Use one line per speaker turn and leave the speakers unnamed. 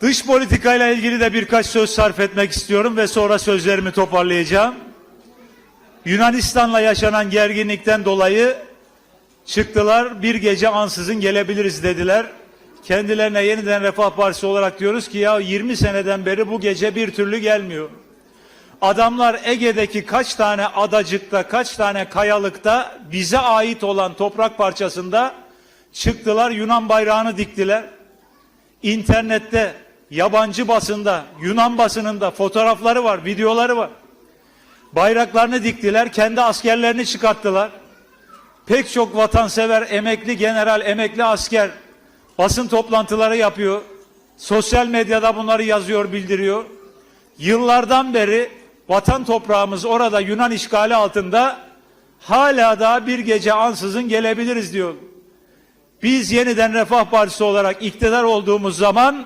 Dış politikayla ilgili de birkaç söz sarf etmek istiyorum ve sonra sözlerimi toparlayacağım. Yunanistan'la yaşanan gerginlikten dolayı çıktılar bir gece ansızın gelebiliriz dediler. Kendilerine yeniden Refah Partisi olarak diyoruz ki ya 20 seneden beri bu gece bir türlü gelmiyor. Adamlar Ege'deki kaç tane adacıkta, kaç tane kayalıkta bize ait olan toprak parçasında çıktılar Yunan bayrağını diktiler. İnternette, yabancı basında, Yunan basınında fotoğrafları var, videoları var. Bayraklarını diktiler, kendi askerlerini çıkarttılar. Pek çok vatansever, emekli general, emekli asker basın toplantıları yapıyor. Sosyal medyada bunları yazıyor, bildiriyor. Yıllardan beri vatan toprağımız orada Yunan işgali altında hala daha bir gece ansızın gelebiliriz diyor. Biz yeniden Refah Partisi olarak iktidar olduğumuz zaman